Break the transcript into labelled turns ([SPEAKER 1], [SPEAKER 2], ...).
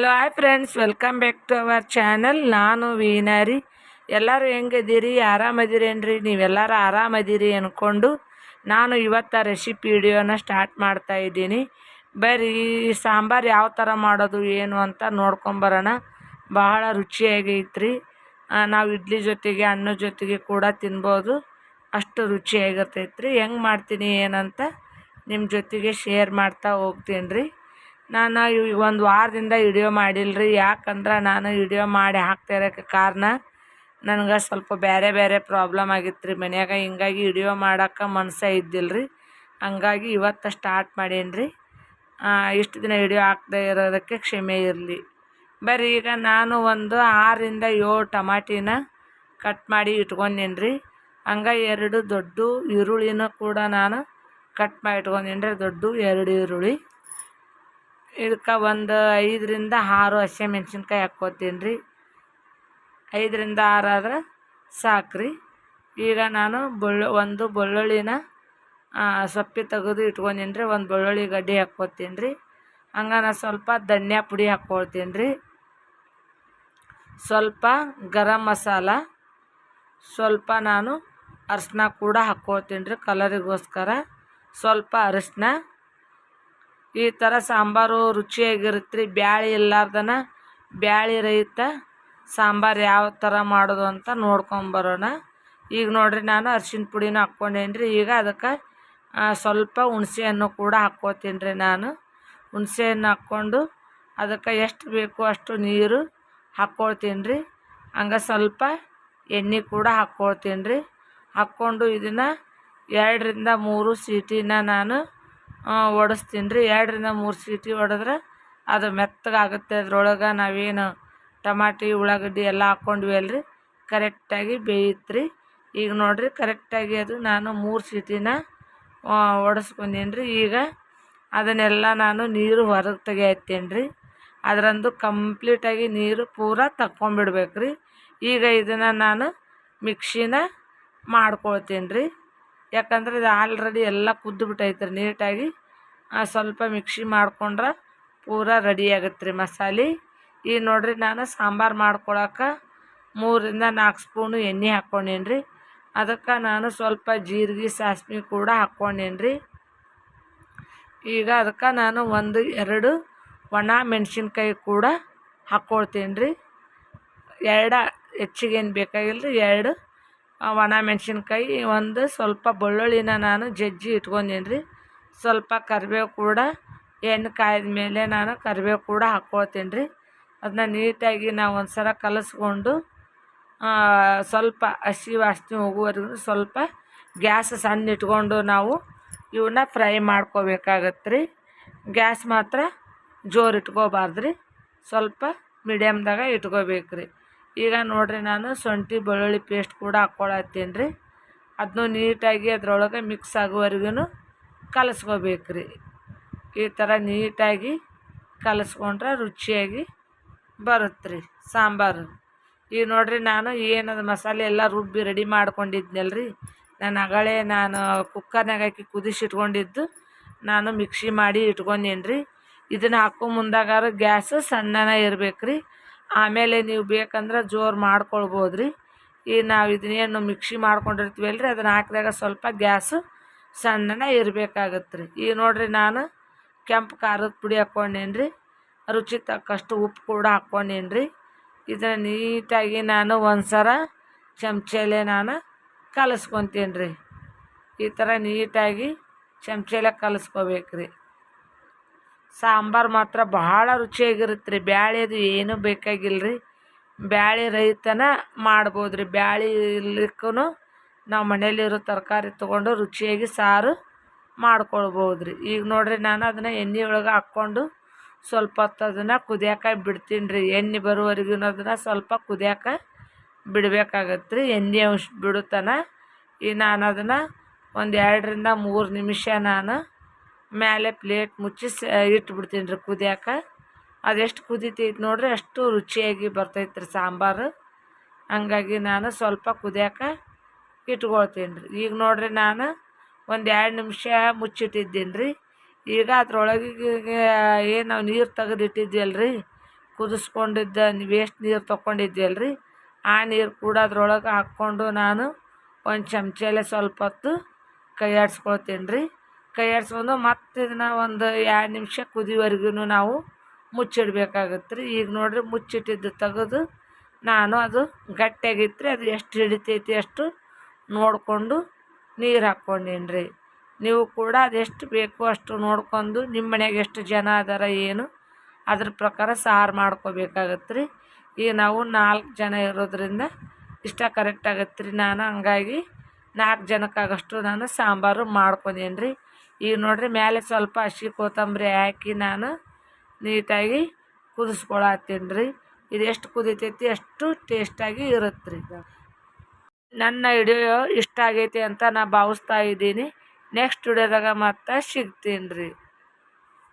[SPEAKER 1] Hello hi friends welcome back to our channel ನಾನು ವೀನಾರಿ ಎಲ್ಲರೂ ಹೆಂಗಿದ್ದೀರಿ? ಆರಾಮದಿರೇನ್ರಿ? ನೀವೆಲ್ಲರೂ ಆರಾಮದಿರಿ ಅಂದ್ಕೊಂಡು ನಾನು ಇವತ್ತು ರೆಸಿಪಿ ವಿಡಿಯೋನ ಸ್ಟಾರ್ಟ್ ಮಾಡ್ತಾ ಇದ್ದೀನಿ. ಬರ್ರಿ ಸಾಂಬಾರು ಯಾವ ಥರ ಮಾಡೋದು, ಏನು ಅಂತ ನೋಡ್ಕೊಂಬರೋಣ ಬಹಳ ರುಚಿಯಾಗೈತ್ರಿ ನಾವು ಇಡ್ಲಿ ಜೊತೆಗೆ, ಅನ್ನ ಜೊತೆಗೆ ಕೂಡ ತಿನ್ಬೋದು. ಅಷ್ಟು ರುಚಿಯಾಗಿರ್ತೈತ್ರಿ. ಹೆಂಗೆ ಮಾಡ್ತೀನಿ, ಏನಂತ ನಿಮ್ಮ ಜೊತೆಗೆ ಶೇರ್ ಮಾಡ್ತಾ ಹೋಗ್ತೀನಿ ರೀ ನಾನು ಒಂದು ವಾರದಿಂದ ವಿಡಿಯೋ ಮಾಡಿಲ್ಲ ರೀ ಯಾಕಂದ್ರೆ ನಾನು ವಿಡಿಯೋ ಮಾಡಿ ಹಾಕ್ತಾ ಇರೋಕ್ಕೆ ಕಾರಣ ನನಗೆ ಸ್ವಲ್ಪ ಬೇರೆ ಬೇರೆ ಪ್ರಾಬ್ಲಮ್ ಆಗಿತ್ತು ರೀ ಮನ್ಯಾಗ ಹಿಂಗಾಗಿ ವಿಡಿಯೋ ಮಾಡೋಕ್ಕೆ ಮನಸ್ಸೇ ಇದ್ದಿಲ್ಲ ರೀ ಹಂಗಾಗಿ ಇವತ್ತು ಸ್ಟಾರ್ಟ್ ಮಾಡೇನಿ ರೀ ಇಷ್ಟು ದಿನ ವಿಡಿಯೋ ಹಾಕದೇ ಇರೋದಕ್ಕೆ ಕ್ಷಮೆ ಇರಲಿ. ಬರ್ರಿ, ಈಗ ನಾನು ಒಂದು ಆರರಿಂದ ಏಳು ಟಮಾಟಿನ ಕಟ್ ಮಾಡಿ ಇಟ್ಕೊಂಡೀನಿ ರೀ ಹಂಗ ಎರಡು ದೊಡ್ಡ ಈರುಳ್ಳಿನ ಕೂಡ ನಾನು ಕಟ್ ಮಾಡಿ ಇಟ್ಕೊಂಡೇನಿ ರೀ ದೊಡ್ಡ ಎರಡು ಈರುಳ್ಳಿ. ಇದಕ್ಕೆ ಒಂದು ಐದರಿಂದ ಆರು ಹಸಿಮೆಣ್ಸಿನ್ಕಾಯಿ ಹಾಕ್ಕೋತೀನಿ ರೀ. ಐದರಿಂದ ಆರು ಆದ್ರೆ ರೀ ಈಗ ನಾನು ಬೆಳ್ಳು, ಒಂದು ಬೆಳ್ಳುಳ್ಳಿನ ಸೊಪ್ಪಿ ತೆಗೆದು ಇಟ್ಕೊಂಡೀನಿ ರೀ. ಒಂದು ಬೆಳ್ಳುಳ್ಳಿ ಗಡ್ಡೆ ಹಾಕ್ಕೋತೀನಿ ರೀ. ಹಂಗೆ ನಾನು ಸ್ವಲ್ಪ ಧನ್ಯಾ ಪುಡಿ ಹಾಕ್ಕೊಳ್ತೀನಿ ರೀ. ಸ್ವಲ್ಪ ಗರಂ ಮಸಾಲ, ಸ್ವಲ್ಪ ನಾನು ಅರಿಶಿನ ಕೂಡ ಹಾಕ್ಕೊಳ್ತೀನಿ ರೀ ಕಲರಿಗೋಸ್ಕರ. ಸ್ವಲ್ಪ ಅರಿಶಿನ ಈ ಥರ ಸಾಂಬಾರು ರುಚಿಯಾಗಿರುತ್ತೆ. ರೀ ಬ್ಯಾಳೆ ಇಲ್ಲಾರ್ದನ ಬ್ಯಾಳೆ ರಹಿತ ಸಾಂಬಾರು ಯಾವ ಥರ ಮಾಡೋದು ಅಂತ ನೋಡ್ಕೊಂಬರೋಣ ಈಗ ನೋಡಿರಿ ನಾನು ಅರ್ಶಿನ ಪುಡಿನ ಹಾಕ್ಕೊಂಡೇನಿ ರೀ ಈಗ ಅದಕ್ಕೆ ಸ್ವಲ್ಪ ಹುಣಸೆ ಹಣ್ಣು ಕೂಡ ಹಾಕ್ಕೋತೀನಿ ರೀ ನಾನು. ಹುಣಸೆ ಹಣ್ಣು ಹಾಕ್ಕೊಂಡು ಅದಕ್ಕೆ ಎಷ್ಟು ಬೇಕು ಅಷ್ಟು ನೀರು ಹಾಕ್ಕೊಳ್ತೀನಿ ರೀ ಹಂಗೆ ಸ್ವಲ್ಪ ಎಣ್ಣೆ ಕೂಡ ಹಾಕ್ಕೊಳ್ತೀನಿ ರೀ ಹಾಕ್ಕೊಂಡು ಇದನ್ನು ಎರಡರಿಂದ ಮೂರು ಸೀಟಿನ ನಾನು ಒಡಿಸ್ತೀನಿ ರೀ ಎರಡರಿಂದ ಮೂರು ಸೀಟಿ ಹೊಡೆದ್ರೆ ಅದು ಮೆತ್ತಗಾಗುತ್ತೆ. ಅದ್ರೊಳಗೆ ನಾವೇನು ಟಮಾಟಿ, ಉಳ್ಳಾಗಡ್ಡಿ ಎಲ್ಲ ಹಾಕ್ಕೊಂಡ್ವಿ ಅಲ್ರಿ. ಕರೆಕ್ಟಾಗಿ ಬೇಯುತ್ತೆ ಈಗ ನೋಡಿರಿ ಕರೆಕ್ಟಾಗಿ ಅದು ನಾನು ಮೂರು ಸೀಟಿನ ಒಡಿಸ್ಕೊಂಡೀನಿ ರೀ ಈಗ ಅದನ್ನೆಲ್ಲ ನಾನು ನೀರು ಹೊರಗೆ ತೆಗೆಯತ್ತೇನೆ ರೀ ಅದರಂದು ಕಂಪ್ಲೀಟಾಗಿ ನೀರು ಪೂರ ತಕ್ಕೊಂಬಿಡ್ಬೇಕು ರೀ ಈಗ ಇದನ್ನು ನಾನು ಮಿಕ್ಸಿನ ಮಾಡ್ಕೊಳ್ತೀನಿ ರೀ ಯಾಕಂದ್ರೆ ಇದು ಆಲ್ರೆಡಿ ಎಲ್ಲ ಕುದ್ದು ಬಿಟ್ಟೈತೆ ರೀ ನೀಟಾಗಿ ಸ್ವಲ್ಪ ಮಿಕ್ಸಿ ಮಾಡ್ಕೊಂಡ್ರೆ ಪೂರ ರೆಡಿ ಆಗತ್ತೆ ರೀ ಮಸಾಲೆ. ಈಗ ನೋಡಿರಿ ನಾನು ಸಾಂಬಾರು ಮಾಡ್ಕೊಳಕ್ಕೆ ಮೂರಿಂದ ನಾಲ್ಕು ಸ್ಪೂನು ಎಣ್ಣೆ ಹಾಕ್ಕೊಂಡೇನಿ ರೀ ಅದಕ್ಕೆ ನಾನು ಸ್ವಲ್ಪ ಜೀರಿಗೆ, ಸಾಸ್ವೆ ಕೂಡ ಹಾಕ್ಕೊಂಡೇನಿ ರೀ ಈಗ ಅದಕ್ಕೆ ನಾನು ಒಂದು, ಎರಡು ಒಣ ಮೆಣಸಿನ್ಕಾಯಿ ಕೂಡ ಹಾಕ್ಕೊಳ್ತೀನಿ ರೀ ಎರಡು ಹೆಚ್ಚಿಗೇನು ಬೇಕಾಗಿಲ್ಲ ರೀ ಎರಡು ಒಣ ಮೆಣಸಿನ್ಕಾಯಿ, ಒಂದು ಸ್ವಲ್ಪ ಬೆಳ್ಳುಳ್ಳಿನ ನಾನು ಜಜ್ಜಿ ಇಟ್ಕೊಂಡೀನಿ ರೀ. ಸ್ವಲ್ಪ ಕರಿಬೇವು ಕೂಡ, ಎಣ್ಣೆ ಕಾಯ್ದ ಮೇಲೆ ನಾನು ಕರಿಬೇವು ಕೂಡ ಹಾಕ್ಕೊಳ್ತೀನಿ ರೀ. ಅದನ್ನ ನೀಟಾಗಿ ನಾವು ಒಂದು ಸಲ ಕಲಸ್ಕೊಂಡು ಸ್ವಲ್ಪ ಹಸಿ ವಾಸನೆ ಹೋಗುವವರೆಗೂ ಸ್ವಲ್ಪ ಗ್ಯಾಸ್ ಸಣ್ಣ ಇಟ್ಕೊಂಡು ನಾವು ಇವನ್ನ ಫ್ರೈ ಮಾಡ್ಕೋಬೇಕಾಗತ್ತೆ ರೀ. ಗ್ಯಾಸ್ ಮಾತ್ರ ಜೋರು ಇಟ್ಕೋಬಾರ್ದು ರೀ. ಸ್ವಲ್ಪ ಮೀಡಿಯಮ್ದಾಗ ಇಟ್ಕೋಬೇಕು ರೀ. ಈಗ ನೋಡಿರಿ ನಾನು ಶುಂಠಿ ಬೆಳ್ಳುಳ್ಳಿ ಪೇಸ್ಟ್ ಕೂಡ ಹಾಕ್ಕೊಳತ್ತೀನಿ ರೀ ಅದನ್ನು ನೀಟಾಗಿ ಅದರೊಳಗೆ ಮಿಕ್ಸ್ ಆಗೋವರೆಗೂ ಕಲಸ್ಕೋಬೇಕು ರೀ ಈ ಥರ ನೀಟಾಗಿ ಕಲಸ್ಕೊಂಡ್ರೆ ರುಚಿಯಾಗಿ ಬರುತ್ತೆ ರೀ ಸಾಂಬಾರು. ಈಗ ನೋಡಿರಿ ನಾನು ಏನದು ಮಸಾಲೆ ಎಲ್ಲ ರುಬ್ಬಿ ರೆಡಿ ಮಾಡ್ಕೊಂಡಿದ್ನಲ್ಲ ರೀ ನಾನು ಅಗಳೇ ನಾನು ಕುಕ್ಕರ್ನಾಗ ಹಾಕಿ ಕುದಿಸಿಟ್ಕೊಂಡಿದ್ದು ನಾನು ಮಿಕ್ಸಿ ಮಾಡಿ ಇಟ್ಕೊಂಡೀನಿ ರೀ ಇದನ್ನು ಹಾಕೋ ಮುಂದಾಗಾರು ಗ್ಯಾಸ್ ಸಣ್ಣನ ಇರಬೇಕು ರೀ ಆಮೇಲೆ ನೀವು ಬೇಕಂದ್ರೆ ಜೋರು ಮಾಡ್ಕೊಳ್ಬೋದು ರೀ ಈ ನಾವು ಇದನ್ನೇನು ಮಿಕ್ಸಿ ಮಾಡ್ಕೊಂಡಿರ್ತೀವಲ್ಲ ರೀ ಅದನ್ನು ಹಾಕಿದಾಗ ಸ್ವಲ್ಪ ಗ್ಯಾಸು ಸಣ್ಣನೆ ಇರಬೇಕಾಗತ್ತೆ ರೀ ಈಗ ನೋಡಿರಿ ನಾನು ಕೆಂಪು ಖಾರದ ಪುಡಿ ಹಾಕ್ಕೊಂಡೇನಿ ರೀ ರುಚಿ ತಕ್ಕಷ್ಟು ಉಪ್ಪು ಕೂಡ ಹಾಕ್ಕೊಂಡೇನಿ ರೀ ಇದನ್ನು ನೀಟಾಗಿ ನಾನು ಒಂದು ಸರ ಚಮಚಲ್ಲೇ ನಾನು ಕಲಸ್ಕೊತೀನಿ ರೀ ಈ ಥರ ನೀಟಾಗಿ ಚಮಚೆಲೆ ಕಲಸ್ಕೋಬೇಕು ರೀ ಸಾಂಬಾರು ಮಾತ್ರ ಭಾಳ ರುಚಿಯಾಗಿರುತ್ತೆ ರೀ ಬ್ಯಾಳೆದು ಏನೂ ಬೇಕಾಗಿಲ್ಲ ರೀ ಬ್ಯಾಳೆ ರಹಿತನ ಮಾಡ್ಬೋದು ರೀ ಬ್ಯಾಳೆ ನಾವು ಮನೇಲಿರೋ ತರಕಾರಿ ತೊಗೊಂಡು ರುಚಿಯಾಗಿ ಸಾರು ಮಾಡ್ಕೊಳ್ಬೋದು ರೀ ಈಗ ನೋಡಿರಿ ನಾನು ಅದನ್ನು ಎಣ್ಣೆ ಒಳಗೆ ಹಾಕ್ಕೊಂಡು ಸ್ವಲ್ಪ ಹೊತ್ತು ಅದನ್ನು ಕುದಿಯೋಕೆ ಬಿಡ್ತೀನಿ ರೀ ಎಣ್ಣೆ ಬರುವವರೆಗೂ ಅದನ್ನು ಸ್ವಲ್ಪ ಕುದಿಯೋಕೆ ಬಿಡಬೇಕಾಗತ್ತೆ ರೀ ಎಣ್ಣೆ ಅಂಶ ಬಿಡುತ್ತಾನ ಈ ನಾನು ಅದನ್ನು ಒಂದು ಎರಡರಿಂದ ಮೂರು ನಿಮಿಷ ನಾನು ಮೇಲೆ ಪ್ಲೇಟ್ ಮುಚ್ಚಿ ಸ ಇಟ್ಬಿಡ್ತೀನಿ ರೀ ಕುದಿಯೋಕೆ. ಅದೆಷ್ಟು ಕುದೀತೈತೆ ನೋಡಿರಿ, ಅಷ್ಟು ರುಚಿಯಾಗಿ ಬರ್ತೈತೆ ರೀ ಸಾಂಬಾರು. ಹಂಗಾಗಿ ನಾನು ಸ್ವಲ್ಪ ಕುದಿಯಾಕ ಇಟ್ಕೊಳ್ತೀನಿ ರೀ. ಈಗ ನೋಡಿರಿ ನಾನು ಒಂದು ಎರಡು ನಿಮಿಷ ಮುಚ್ಚಿಟ್ಟಿದ್ದೀನಿ ರೀ. ಈಗ ಅದ್ರೊಳಗೆ ಏನು ನಾವು ನೀರು ತೆಗೆದು ಇಟ್ಟಿದ್ವಲ್ಲ ರೀ, ಕುದಿಸ್ಕೊಂಡಿದ್ದ ವೇಸ್ಟ್ ನೀರು ತೊಗೊಂಡಿದ್ವಲ್ರಿ ಆ ನೀರು ಕೂಡ ಅದ್ರೊಳಗೆ ಹಾಕ್ಕೊಂಡು ನಾನು ಒಂದು ಚಮಚಲ್ಲೇ ಸ್ವಲ್ಪ ಹೊತ್ತು ಕೈ ಆಡಿಸ್ಕೊಳ್ತೀನಿ ರೀ. ಕೈ ಮತ್ತೆ ಇದನ್ನ ಒಂದು ಎರಡು ನಿಮಿಷ ಕುದಿವರೆಗೂ ನಾವು ಮುಚ್ಚಿಡ್ಬೇಕಾಗತ್ತೆ ರೀ ಈಗ ನೋಡಿರಿ ಮುಚ್ಚಿಟ್ಟಿದ್ದು ತೆಗೆದು ನಾನು ಅದು ಗಟ್ಟಿಯಾಗಿತ್ತು ರೀ ಅದು ಎಷ್ಟು ಹಿಡಿತೈತಿ ಅಷ್ಟು ನೋಡಿಕೊಂಡು ನೀರು ಹಾಕ್ಕೊಂಡೀನಿ ನೀವು ಕೂಡ ಅದೆಷ್ಟು ಬೇಕು ಅಷ್ಟು ನೋಡ್ಕೊಂಡು ನಿಮ್ಮ ಮನ್ಯಾಗ ಎಷ್ಟು ಜನ ಅದಾರ ಏನು ಅದ್ರ ಪ್ರಕಾರ ಸಾರು ಮಾಡ್ಕೋಬೇಕಾಗತ್ತೆ ರೀ ಈಗ ನಾವು ನಾಲ್ಕು ಜನ ಇರೋದ್ರಿಂದ ಇಷ್ಟ ಕರೆಕ್ಟ್ ಆಗತ್ತೆ ರೀ ನಾನು ಹಂಗಾಗಿ ನಾಲ್ಕು ಜನಕ್ಕಾಗಷ್ಟು ನಾನು ಸಾಂಬಾರು ಮಾಡ್ಕೊಂಡೇನಿ ರೀ ಈಗ ನೋಡಿರಿ ಮೇಲೆ ಸ್ವಲ್ಪ ಹಸಿ ಕೊತ್ತಂಬರಿ ಹಾಕಿ ನಾನು ನೀಟಾಗಿ ಕುದಿಸ್ಕೊಳತ್ತೀನಿ ರೀ ಇದು ಎಷ್ಟು ಕುದಿತೈತಿ ಅಷ್ಟು ಟೇಸ್ಟಾಗಿ ಇರುತ್ತೆ ರೀ ನನ್ನ ವಿಡಿಯೋ ಇಷ್ಟ ಆಗೈತಿ ಅಂತ ನಾ ಭಾವಿಸ್ತಾ ಇದ್ದೀನಿ. ನೆಕ್ಸ್ಟ್ ವಿಡಿಯೋದಾಗ ಮತ್ತೆ ಸಿಗ್ತೀನಿ ರೀ